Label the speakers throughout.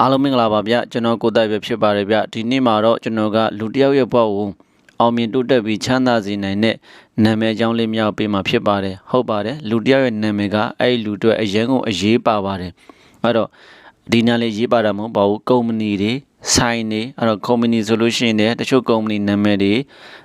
Speaker 1: အားလုံးမင်္ဂလာပါဗျကျွန်တော်ကိုတိုက်ပဲဖြစ်ပါတယ်ဗျဒီနေ့မှာတော့ကျွန်တော်ကလူတစ်ယောက်ရဲ့ဘဝကိုအောင်မြင်တိုးတက်ပြီးချမ်းသာစေနိုင်တဲ့နာမည်အကြောင်းလေးများပေးမှာဖြစ်ပါတယ်ဟုတ်ပါတယ်လူတစ်ယောက်ရဲ့နာမည်ကအဲ့ဒီလူတွေအရင်ကအရေးပါပါတယ်အဲ့တော့ဒီနာလေးရေးပါတာမဟုတ်ပါဘူးကုမ္ပဏီတွေဆိုင်တွေအဲ့တော့ကုမ္ပဏီဆိုလို့ရှိရင်လည်းတချို့ကုမ္ပဏီနာမည်တွေ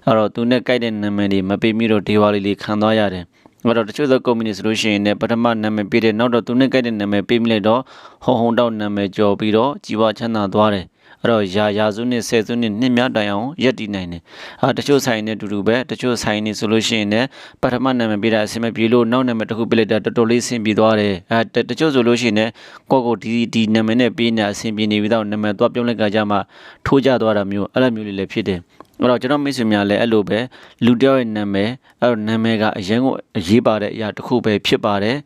Speaker 1: အဲ့တော့သူနဲ့ကြိုက်တဲ့နာမည်တွေမပေးမိတော့ဒေဝါလီလေးခံသွားရတယ် အဲ့တော့တချို့သောကုမ္ပဏီဆိုလို့ရှိရင်လည်းပထမနာမည်ပေးတယ်နောက်တော့သူနဲ့ကြိုက်တဲ့နာမည်ပေးမိလိုက်တော့ဟုံဟုံတော့နာမည်ကျော်ပြီးတော့ကြီးပွားချမ်းသာသွားတယ်အဲ့တော့ရာရာစုနှစ်ဆယ်စုနှစ်နှစ်များတိုင်အောင်ရက်တည်နိုင်တယ်အာတချို့ဆိုင်နဲ့အတူတူပဲတချို့ဆိုင်နေဆိုလို့ရှိရင်လည်းပထမနာမည်ပေးတာအဆင်မပြေလို့နောက်နာမည်တစ်ခုပေးလိုက်တာတော်တော်လေးအဆင်ပြေသွားတယ်အဲတတချို့ဆိုလို့ရှိရင်လည်းကိုယ့်ကိုဒီဒီနာမည်နဲ့ပေးနေအဆင်ပြေနေပြီးတော့နာမည်သွားပြုံးလိုက်ကကြမှာထိုးကြသွားတာမျိုးအဲ့လိုမျိုးလေးလည်းဖြစ်တယ် အဲ့တော့ကျွန်တော်မိတ်ဆွေများလည်းအဲ့လိုပဲလူတစ်ယောက်ရဲ့နာမည်အဲ့တော့နာမည်ကအရင်ကအရေးပါတဲ့အရာတစ်ခုပဲဖြစ်ပါတယ်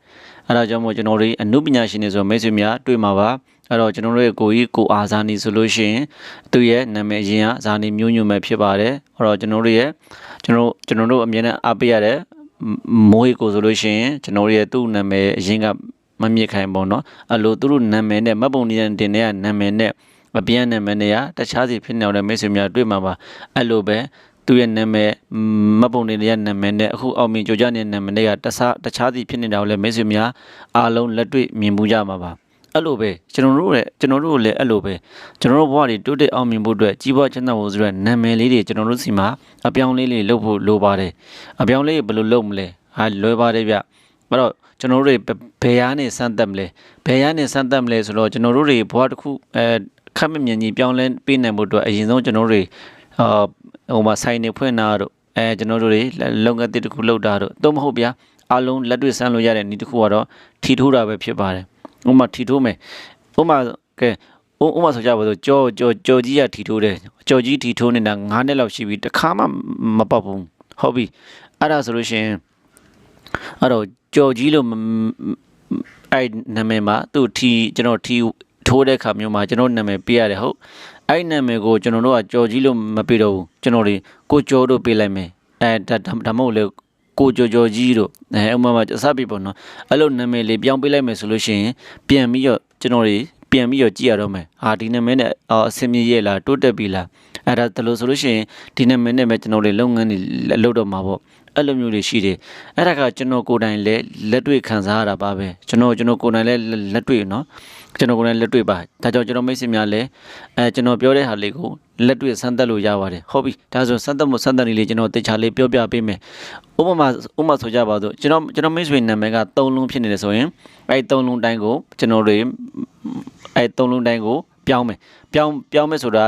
Speaker 1: အဲ့ဒါကြောင့်မို့ကျွန်တော်တို့အမှုပညာရှင်တွေဆိုမိတ်ဆွေများတွေ့မှာပါအဲ့တော့ကျွန်တော်တို့ရဲ့ကိုကြီးကိုအားဇာနီဆိုလို့ရှိရင်သူ့ရဲ့နာမည်အရင်ကဇာနီမျိုးညွတ်မဲ့ဖြစ်ပါတယ်အဲ့တော့ကျွန်တော်တို့ရဲ့ကျွန်တော်ကျွန်တော်တို့အမြဲတမ်းအားပေးရတဲ့မိုးဟီကိုဆိုလို့ရှိရင်ကျွန်တော်တို့ရဲ့သူ့နာမည်အရင်ကမမြင့်ခိုင်ပေါ့နော်အဲ့လိုသူတို့နာမည်နဲ့မတ်ပုံတင်တဲ့တင်တဲ့နာမည်နဲ့ မပြန်းနာမည်နဲ့တခြားစီဖြစ်နေတဲ့မိတ်ဆွေများတွေ့မှာပါအဲ့လိုပဲသူ့ရဲ့နာမည်မတ်ပုံတင်တဲ့နာမည်နဲ့အခုအောင်မြင်ကြိုးကြတဲ့နာမည်တွေကတခြားတခြားစီဖြစ်နေတာကိုလည်းမိတ်ဆွေများအားလုံးလက်တွေ့မြင်မှုကြမှာပါအဲ့လိုပဲကျွန်တော်တို့ရဲ့ကျွန်တော်တို့လည်းအဲ့လိုပဲကျွန်တော်တို့ဘဝတွေတိုးတက်အောင်မြင်ဖို့အတွက်ကြီးပွားချမ်းသာဖို့ဆိုတဲ့နာမည်လေးတွေကျွန်တော်တို့စီမှာအပြောင်းလေးလေးလုပ်ဖို့လိုပါတယ်အပြောင်းလေးဘယ်လိုလုပ်မလဲဟာလွယ်ပါတယ်ဗျအဲ့တော့ကျွန်တော်တို့တွေဘယ်ဟာနဲ့စမ်းသပ်မလဲဘယ်ဟာနဲ့စမ်းသပ်မလဲဆိုတော့ကျွန်တော်တို့တွေဘဝတစ်ခုအဲ ခက်မမြင်ကြီးပြောင်းလဲပေးနိုင်ဖို့အတွက်အရင်ဆုံးကျွန်တော်တို့တွေအာဟိုမှာဆိုင်နေဖွင့်တာတို့အဲကျွန်တော်တို့တွေလုပ်ငန်းတစ်ခုလုပ်တာတို့တော့မဟုတ်ဗျာအလုံးလက်တွေ့ဆန်းလို့ရတဲ့နေ့တစ်ခုကတော့ထီထိုးတာပဲဖြစ်ပါတယ်ဥမာထီထိုးမယ်ဥမာကဲဥဥမာဆိုကြပါစို့ကြောကြောကြောကြီးကထီထိုးတယ်ကြောကြီးထီထိုးနေတာ9နှစ်လောက်ရှိပြီတခါမှမပေါက်ဘူးဟုတ်ပြီအဲ့ဒါဆိုလို့ရှိရင်အဲ့တော့ကြောကြီးလို့အဲ့နာမည်မှာသူ့ထီကျွန်တော်ထီ ထိုးတဲ့ခါမျိုးမှာကျွန်တော်နာမည်ပေးရတယ်ဟုတ်အဲ့နာမည်ကိုကျွန်တော်တို့ကကြော်ကြီးလို့မပေးတော့ဘူးကျွန်တော်တွေကိုကြော်တို့ပေးလိုက်မယ်အဲဒါဒါမဟုတ်လေကိုကြော်ကြော်ကြီးတို့အဲဥမာမှာအစပြီပေါ့နော်အဲ့လိုနာမည်လေးပြောင်းပေးလိုက်မယ်ဆိုလို့ရှိရင်ပြန်ပြီးတော့ကျွန်တော်တွေပြန်ပြီးတော့ကြည့်ရတော့မယ်ဟာဒီနာမည်နဲ့အဆင်ပြေရဲ့လားတိုးတက်ပြီလား အဲ့ဒါတလို့ဆိုလို့ရှိရင်ဒီနာမည်နဲ့ပဲကျွန်တော်တွေလုပ်ငန်းတွေလုပ်တော့မှာပေါ့အဲ့လိုမျိုးတွေရှိတယ်အဲ့ဒါကကျွန်တော်ကိုယ်တိုင်လည်းလက်တွေ့ခံစားရတာပါပဲကျွန်တော်ကျွန်တော်ကိုယ်တိုင်လည်းလက်တွေ့နော်ကျွန်တော်ကိုယ်တိုင်လက်တွေ့ပါဒါကြောင့်ကျွန်တော်မိတ်ဆွေများလည်းအဲကျွန်တော်ပြောတဲ့ဟာလေးကိုလက်တွေ့ဆန်းသက်လို့ရပါတယ်ဟုတ်ပြီဒါဆိုဆန်းသက်မှုဆန်းသက်နည်းလေးကျွန်တော်တေချာလေးပြောပြပေးမယ်ဥပမာဥပမာဆိုကြပါစို့ကျွန်တော်ကျွန်တော်မိတ်ဆွေနာမည်က၃လုံးဖြစ်နေတယ်ဆိုရင်အဲ၃လုံးတိုင်းကိုကျွန်တော်တွေအဲ၃လုံးတိုင်းကို ပြောင်းမယ်ပြောင်းပြောင်းမယ်ဆိုတာ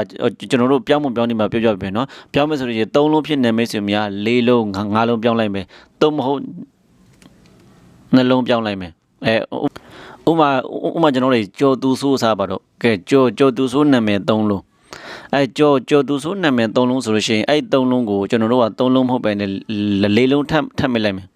Speaker 1: ကျွန်တော်တို့ပြောင်းမပြောင်းနေမှာပြောပြပြန်နော်ပြောင်းမယ်ဆိုရင်၃လုံးဖြစ်နေမိတ်ဆွေများ၄လုံး၅လုံးပြောင်းလိုက်မယ်သုံးမဟုတ်နှလုံးပြောင်းလိုက်မယ်အဲဥမာဥမာကျွန်တော်တို့ကြော်သူဆိုးစားပါတော့ကဲကြော်ကြော်သူဆိုးနာမည်၃လုံးအဲကြော်ကြော်သူဆိုးနာမည်၃လုံးဆိုလို့ရှိရင်အဲ့၃လုံးကိုကျွန်တော်တို့က၃လုံးမဟုတ်ပဲနဲ့၄လုံးထပ်ထပ်မိလိုက်မယ်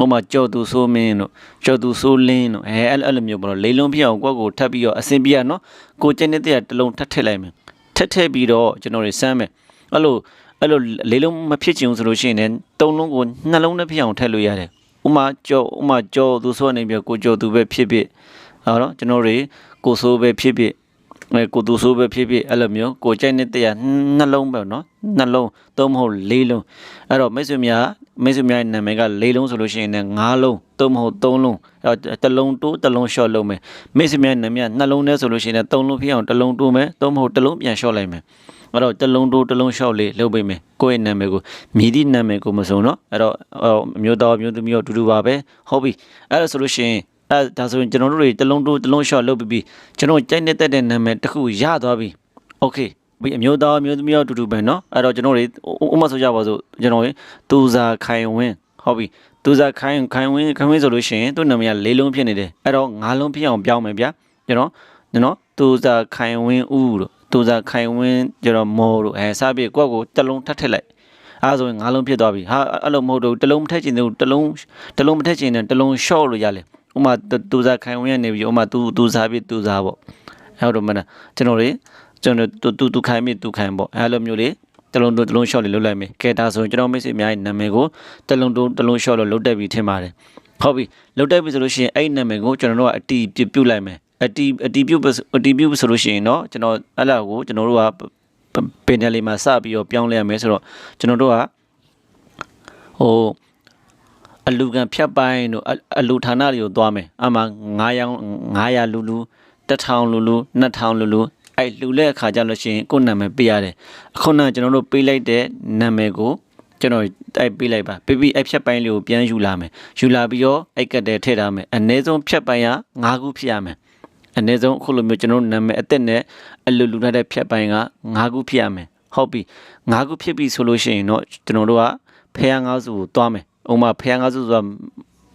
Speaker 1: ဥမာကြော်သူဆိုးမင်းတို့ကြော်သူဆိုးလင်းတို့အဲအဲ့အဲ့လိုမျိုးပေါ့နော်လေးလုံးပြအောင်ကိုယ့်ကိုထပ်ပြီးတော့အစင်ပြရနော်ကိုကျင်းနေတဲ့တလုံးထပ်ထည့်လိုက်မယ်ထပ်ထည့်ပြီးတော့ကျွန်တော်တွေစမ်းမယ်အဲ့လိုအဲ့လိုလေးလုံးမဖြစ်ချင်ဘူးဆိုလို့ရှိရင်လည်းသုံးလုံးကိုနှလုံးနဲ့ဖြစ်အောင်ထည့်လို့ရတယ်ဥမာကြော်ဥမာကြော်သူဆိုးနေပြီးကိုကြော်သူပဲဖြစ်ဖြစ်ဟောနော်ကျွန်တော်တွေကိုဆိုးပဲဖြစ်ဖြစ် အဲကိုသူဆိုးပဲဖြစ်ဖြစ်အဲ့လိုမျိုးကိုကြိုက်နေတဲ့နှလုံးပဲเนาะနှလုံးသုံးမဟုတ်လေးလုံးအဲ့တော့မိတ်ဆွေများမိတ်ဆွေများနာမည်ကလေးလုံးဆိုလို့ရှိရင်လည်းငါးလုံးသုံးမဟုတ်သုံးလုံးအဲ့တလုံးတိုးတလုံး short လုပ်မယ်မိတ်ဆွေများနာမည်ကနှလုံးနဲ့ဆိုလို့ရှိရင်လည်းသုံးလုံးဖြစ်အောင်တလုံးတိုးမယ်သုံးမဟုတ်တလုံးပြန် short လိုက်မယ်အဲ့တော့တလုံးတိုးတလုံး short လေးလုပ်ပေးမယ်ကိုယ့်ရဲ့နာမည်ကိုမြည်သည့်နာမည်ကိုမစုံเนาะအဲ့တော့မျိုးသားမျိုးသမီးတို့အတူတူပါပဲဟုတ်ပြီအဲ့ဒါဆိုလို့ရှိရင် အဲဒါဆိုရင်ကျွန်တော်တို့တွေတလုံးတိုးတလုံး short လုပ်ပြီးပြီးကျွန်တော်ကြိုက်နေတဲ့တဲ့နာမည်တစ်ခုရသွားပြီโอเคဘီအမျိုးသားအမျိုးသမီးတို့အတူတူပဲเนาะအဲ့တော့ကျွန်တော်တွေဥမဆိုကြပါစို့ကျွန်တော်သူစာခိုင်ဝင်းဟုတ်ပြီသူစာခိုင်ခိုင်ဝင်းခိုင်ဝင်းဆိုလို့ရှိရင်သူ့နာမည်ကလေးလုံးဖြစ်နေတယ်အဲ့တော့ငါးလုံးဖြစ်အောင်ပြောင်းမယ်ဗျာကျွန်တော်ကျွန်တော်သူစာခိုင်ဝင်းဦးတို့သူစာခိုင်ဝင်းကျွန်တော်မော်တို့အဲစပြည့်ကိုယ့်ကိုတစ်လုံးထပ်ထည့်လိုက်အဲဆိုရင်ငါးလုံးဖြစ်သွားပြီဟာအဲ့လိုမဟုတ်တော့တစ်လုံးမထည့်ချင်ဘူးတစ်လုံးတစ်လုံးမထည့်ချင်တဲ့တစ်လုံး short လို့ရလေ ဥမာသူစားခိုင်ဝင်ရနေပြီဥမာသူသူစားပြီသူစားပေါ့အဲ့တော့မနာကျွန်တော်တွေကျွန်တော်တူတူတူခိုင်ပြီတူခိုင်ပေါ့အဲ့လိုမျိုးလေးတလုံးတူတလုံး short လေးလုပ်လိုက်မယ်ကဲဒါဆိုရင်ကျွန်တော်မိတ်ဆွေအများကြီးနာမည်ကိုတလုံးတူတလုံး short လို့လုပ်တက်ပြီးထင်ပါတယ်ဟုတ်ပြီလုပ်တက်ပြီဆိုလို့ရှိရင်အဲ့နာမည်ကိုကျွန်တော်တို့ကအတီးပြပြုတ်လိုက်မယ်အတီအတီပြုတ်အတီပြုတ်ဆိုလို့ရှိရင်တော့ကျွန်တော်အဲ့လာကိုကျွန်တော်တို့ကပင်တယ်လေးမှာစပြီးတော့ပြောင်းလဲရမယ်ဆိုတော့ကျွန်တော်တို့ကဟို အလူကန်ဖြတ်ပိုင်းတို့အလူဌာနတွေကိုသွားမယ်အမှ9ရောင်900လူလူ1000လူလူ2000လူလူအဲ့လူတဲ့အခါကျလို့ရှိရင်ကိုယ်နာမည်ပေးရတယ်အခုနကျွန်တော်တို့ပေးလိုက်တဲ့နာမည်ကိုကျွန်တော်တိုက်ပေးလိုက်ပါပေးပြီးအဲ့ဖြတ်ပိုင်းလေးကိုပြန်ယူလာမယ်ယူလာပြီးတော့အဲ့ကတ်တဲ့ထည့်ထားမယ်အနည်းဆုံးဖြတ်ပိုင်းက9ခုဖြစ်ရမယ်အနည်းဆုံးအခုလိုမျိုးကျွန်တော်နာမည်အသက်နဲ့အလူလူထားတဲ့ဖြတ်ပိုင်းက9ခုဖြစ်ရမယ်ဟုတ်ပြီ9ခုဖြစ်ပြီဆိုလို့ရှိရင်တော့ကျွန်တော်တို့ကဖះငါးစုကိုသွားမယ် ဥမာဖះငါးစုဆိုတာ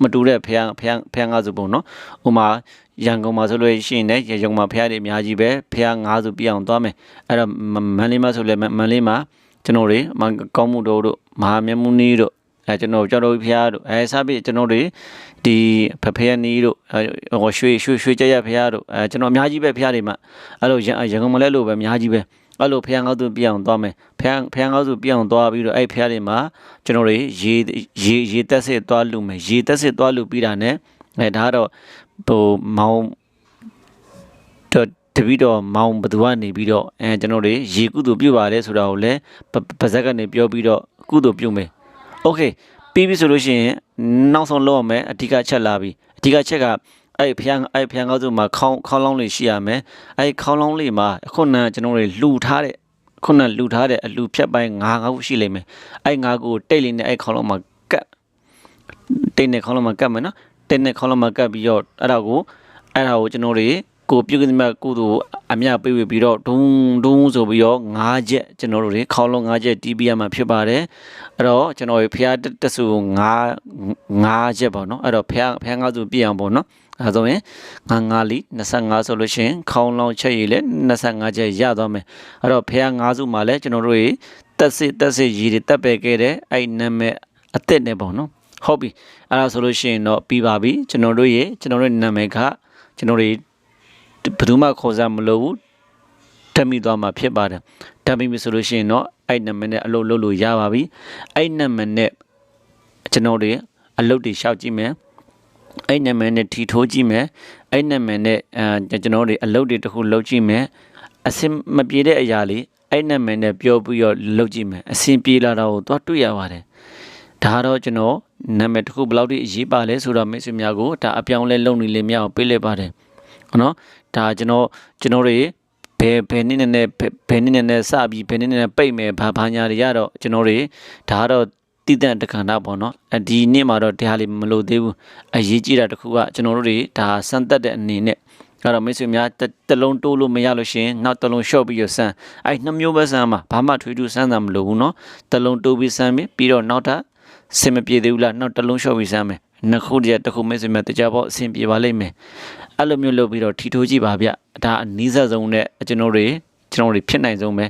Speaker 1: မတူတဲ့ဖះဖះဖះငါးစုပုံနော်ဥမာရန်ကုန်မှာဆိုလို့ရှိရင်လည်းရန်ကုန်မှာဖះတွေအများကြီးပဲဖះငါးစုပြအောင်သွားမယ်အဲ့တော့မန္တလေးမှာဆိုလည်းမန္တလေးမှာကျွန်တော်တွေကောင်းမှုတို့တို့မဟာမြတ်မုနီတို့အဲကျွန်တော်ကြောက်တော်ဖျားတို့အဲစပြီးကျွန်တော်တွေဒီဖဖရနီးတို့ဟိုရွှေရွှေရွှေကြက်ရဖျားတို့အဲကျွန်တော်အများကြီးပဲဖျားတွေမှာအဲ့လိုရန်ကုန်မှာလည်းလို့ပဲအများကြီးပဲ အဲ့လိုဖျားငေါ့သူပြအောင်သွားမယ်ဖျားဖျားငေါ့သူပြအောင်သွားပြီးတော့အဲ့ဖျားတွေမှာကျွန်တော်တွေရေရေရေတက်စစ်သွားလူမယ်ရေတက်စစ်သွားလူပြီးတာ ਨੇ အဲဒါကတော့ဟိုမောင်တော့တပီတော့မောင်ဘသူကနေပြီးတော့အဲကျွန်တော်တွေရေကုသိုလ်ပြုပါတယ်ဆိုတာကိုလည်းပါဇက်ကနေပြောပြီးတော့ကုသိုလ်ပြုမယ်โอเคပြီးပြီဆိုလို့ရှိရင်နောက်ဆုံးလောက်ရမယ်အဓိကချက်လာပြီအဓိကချက်က အဲ့ဖျန်အဲ့ဖျန်ကောက်စုမှာခေါင်းခေါင်းလောင်းလေးရှိရမယ်အဲ့ခေါင်းလောင်းလေးမှာအခုနကျွန်တော်တို့လှူထားတဲ့ခုနလှူထားတဲ့အလှူဖြတ်ပိုင်း၅ငါးခုရှိလိမ့်မယ်အဲ့ငါးခုတိတ်လေးနဲ့အဲ့ခေါင်းလောင်းမှာကတ်တိတ်နဲ့ခေါင်းလောင်းမှာကတ်မယ်နော်တိတ်နဲ့ခေါင်းလောင်းမှာကတ်ပြီးတော့အဲ့ဒါကိုအဲ့ဒါကိုကျွန်တော်တို့ ကိုပြုတ်ကင်းမြတ်ကုသိုလ်အမြပေးဝေပြီးတော့ဒုံဒုံဆိုပြီးတော့၅ချက်ကျွန်တော်တို့တွေခေါင်းလုံး၅ချက်တီးပြရမှာဖြစ်ပါတယ်အဲ့တော့ကျွန်တော်ဖះတဆူ၅၅ချက်ပေါ့နော်အဲ့တော့ဖះဖះ၅စုပြအောင်ပေါ့နော်အဲဆိုရင်ငါငါလီ25ဆိုလို့ရှိရင်ခေါင်းလောင်းချက်ရည်လဲ25ချက်ရသွားမယ်အဲ့တော့ဖះ၅စုမှာလဲကျွန်တော်တို့တက်စစ်တက်စစ်ရည်တွေတက်ပယ်ခဲ့တဲ့အဲ့နာမည်အစ်စ်နဲ့ပေါ့နော်ဟုတ်ပြီအဲ့ဒါဆိုလို့ရှိရင်တော့ပြီးပါပြီကျွန်တော်တို့ရေကျွန်တော်တို့နာမည်ကကျွန်တော်တို့ ဘယ်သူမှခေါ်စားမလို့ဘူးတက်မိသွားမှာဖြစ်ပါတယ်တက်မိပြီဆိုလို့ရှိရင်တော့အဲ့နံပါတ်နဲ့အလုပ်လုပ်လို့ရပါပြီအဲ့နံပါတ်နဲ့ကျွန်တော်တွေအလုပ်တွေရှောက်ကြည့်မယ်အဲ့နံပါတ်နဲ့ထီထိုးကြည့်မယ်အဲ့နံပါတ်နဲ့အဲကျွန်တော်တွေအလုပ်တွေတစ်ခုလုပ်ကြည့်မယ်အစင်မပြေတဲ့အရာလေးအဲ့နံပါတ်နဲ့ပြောပြီးတော့လုပ်ကြည့်မယ်အစင်ပြေလာတာကိုသွားတွေ့ရပါတယ်ဒါတော့ကျွန်တော်နာမည်တစ်ခုဘယ်လောက်ထိအရေးပါလဲဆိုတော့မိတ်ဆွေများကိုဒါအပြောင်းလဲလုပ်နေလေမြောက်ပေးလိုက်ပါတယ်နော် ဒါကျွန်တော်ကျွန်တော်တွေဘယ်ဘယ်နည်းနဲ့ဘယ်နည်းနဲ့စပြီးဘယ်နည်းနဲ့ပိတ်မယ်ဘာဘာညာတွေရတော့ကျွန်တော်တွေဒါကတော့တည်တံ့တက္ကနာပေါ့နော်အဲဒီနေ့မှာတော့တရားလေးမလို့သေးဘူးအရေးကြီးတာတခုကကျွန်တော်တို့တွေဒါစမ်းသက်တဲ့အနေနဲ့အဲ့တော့မိတ်ဆွေများတလုံးတိုးလို့မရလို့ရှင်နောက်တလုံးရှော့ပြီးရဆန်းအဲ့နှစ်မျိုးပဲဆန်းမှာဘာမှထွေးထူးဆန်းတာမလိုဘူးနော်တလုံးတိုးပြီးဆန်းပြီးပြီးတော့နောက်ထပ်စင်မပြေသေးဘူးလားနောက်တလုံးရှော့ပြီးဆန်းမယ် နှစ်ခုတည်းတစ်ခုမိတ်ဆွေများတကြပေါ့အဆင်ပြေပါလိမ့်မယ်အဲ့လိုမျိုးလုပ်ပြီးတော့ထီထိုးကြည့်ပါဗျဒါအနည်းဆက်ဆုံးနဲ့ကျွန်တော်တွေကျွန်တော်တွေဖြစ်နိုင်ဆုံးပဲ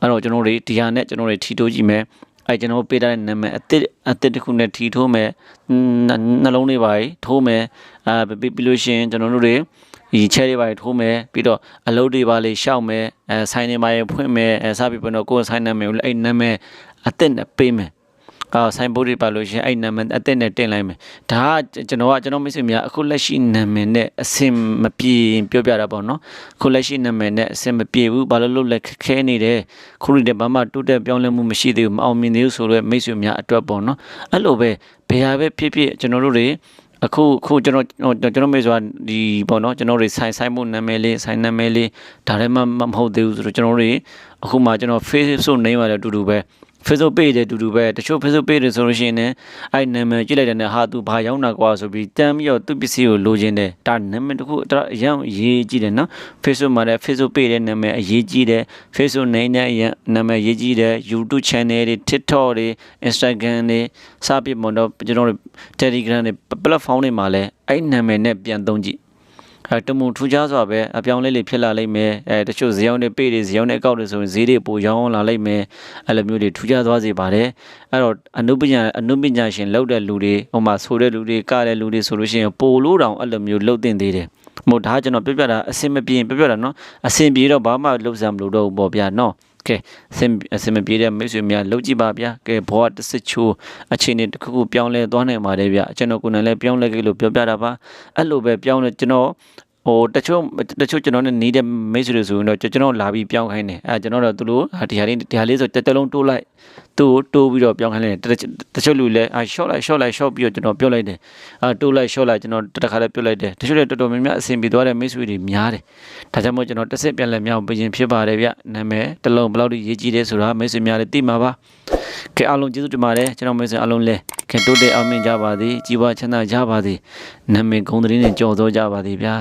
Speaker 1: အဲ့တော့ကျွန်တော်တွေဒီဟာနဲ့ကျွန်တော်တွေထီထိုးကြည့်မယ်အဲကျွန်တော်ပေးတဲ့နာမည်အတစ်အတစ်တစ်ခုနဲ့ထီထိုးမယ်နှလုံးလေးပါထိုးမယ်အဲပြီးလို့ရှိရင်ကျွန်တော်တို့တွေဒီချဲတွေပါထိုးမယ်ပြီးတော့အလုပ်တွေပါလေရှောက်မယ်အဲဆိုင်တွေပါဖွင့်မယ်အဲစပြီးပြီးတော့ကိုယ်ဆိုင်နာမည်ကိုအဲ့နာမည်အတစ်နဲ့ပေးမယ် အာဆိုင်ဘုတ်တွေပါလို့ရှင်အဲ့နာမည်အသက်နဲ့တင်လိုက်မယ်ဒါကကျွန်တော်ကကျွန်တော်မိတ်ဆွေများအခုလက်ရှိနာမည်နဲ့အဆင်မပြေပြောပြတာပေါ့နော်အခုလက်ရှိနာမည်နဲ့အဆင်မပြေဘူးဘာလို့လို့လဲခက်ခဲနေတယ်ခုရီတဲ့ဘာမှတိုးတက်ပြောင်းလဲမှုမရှိသေးဘူးမအောင်မြင်သေးဘူးဆိုတော့မိတ်ဆွေများအတွက်ပေါ့နော်အဲ့လိုပဲဘယ်ဟာပဲဖြစ်ဖြစ်ကျွန်တော်တို့တွေအခုခုကျွန်တော်ကျွန်တော်မေးဆိုတာဒီပေါ့နော်ကျွန်တော်တွေဆိုင်ဆိုင်မှုနာမည်လေးဆိုင်နာမည်လေးဒါလည်းမမဟုတ်သေးဘူးဆိုတော့ကျွန်တော်တွေအခုမှကျွန်တော် Facebook နေပါတယ်အတူတူပဲ Facebook page တွေတူတူပဲတချို့ Facebook page တွေဆိုလို့ရှိရင်လည်းအဲ့နာမည်ကြည့်လိုက်တဲ့နဲ့ဟာသူဘာရောက်နာကွာဆိုပြီးတမ်းပြီးတော့သူ့ပစ္စည်းကိုလိုချင်တယ်ဒါနာမည်တခုတော့အရင်ရေးကြည့်တယ်နော် Facebook မှာလည်း Facebook page တဲ့နာမည်အရေးကြီးတယ် Facebook နိုင်တဲ့အရင်နာမည်ရေးကြီးတယ် YouTube channel တွေ TikTok တွေ Instagram တွေစပြမတော့ကျွန်တော်တို့ Telegram တွေ platform တွေမှာလည်းအဲ့နာမည်နဲ့ပြန်သုံးကြည့် အဲတမူထူးခြားစွာပဲအပြောင်းလဲလေးဖြစ်လာလိမ့်မယ်အဲတချို့ဇေယောင်းတွေပေတွေဇေယောင်းတွေအကောက်တွေဆိုရင်ဈေးတွေပိုရောင်းလာလိမ့်မယ်အဲလိုမျိုးတွေထူးခြားသွားစေပါတယ်အဲ့တော့အနုပညာအနုပညာရှင်လောက်တဲ့လူတွေဟိုမှာဆိုတဲ့လူတွေကတဲ့လူတွေဆိုလို့ရှိရင်ပိုလို့တောင်အဲ့လိုမျိုးလှုပ်တင်သေးတယ်မို့ဒါကျွန်တော်ပြပြတာအစင်မပြေပြပြတာနော်အစင်ပြေတော့ဘာမှလှုပ်စမ်းမလို့တော့ဘူးပေါ့ဗျာနော် ကဲအစင်အစင်မပြေတဲ့မိတ်ဆွေများလှုပ်ကြည့်ပါဗျာကဲဘောကတစ်စစ်ချိုးအခြေအနေတစ်ခုခုပြောင်းလဲသွားနိုင်ပါတယ်ဗျာကျွန်တော်ကိုယ်နဲ့လည်းပြောင်းလဲကြလို့ပြောပြတာပါအဲ့လိုပဲပြောင်းလဲကျွန်တော် ဟိုတချို့တချို့ကျွန်တော်နဲ့နေတဲ့မိတ်ဆွေတွေဆိုရင်တော့ကျွန်တော်လာပြီးပြောင်းခိုင်းတယ်အဲကျွန်တော်တို့သူတို့ဟာဒီဟာလေးဒီဟာလေးဆိုတက်တက်လုံးတိုးလိုက်သူ့ကိုတိုးပြီးတော့ပြောင်းခိုင်းလိုက်တယ်တချို့လူလည်းအာ short လိုက် short လိုက် short ပြီးတော့ကျွန်တော်ပြောလိုက်တယ်အာတိုးလိုက် short လိုက်ကျွန်တော်တစ်ခါလည်းပြောလိုက်တယ်တချို့လည်းတော်တော်များများအဆင်ပြေသွားတဲ့မိတ်ဆွေတွေများတယ်ဒါကြောင့်မို့ကျွန်တော်တစ်စစ်ပြန်လဲမြောက်ပြင်ဖြစ်ပါတယ်ဗျနာမည်တစ်လုံးဘယ်လောက်ရေးကြည့်တယ်ဆိုတာမိတ်ဆွေများလည်းသိမှာပါကဲအားလုံးကျေးဇူးတင်ပါတယ်ကျွန်တော်မိတ်ဆွေအားလုံးလည်းခင်တိုးတဲ့အောင်မြင်ကြပါသည်ကြီးပွားချမ်းသာကြပါသည်နာမည်ဂုဏ်သတင်းနဲ့ကြော်သောကြပါသည်ဗျာ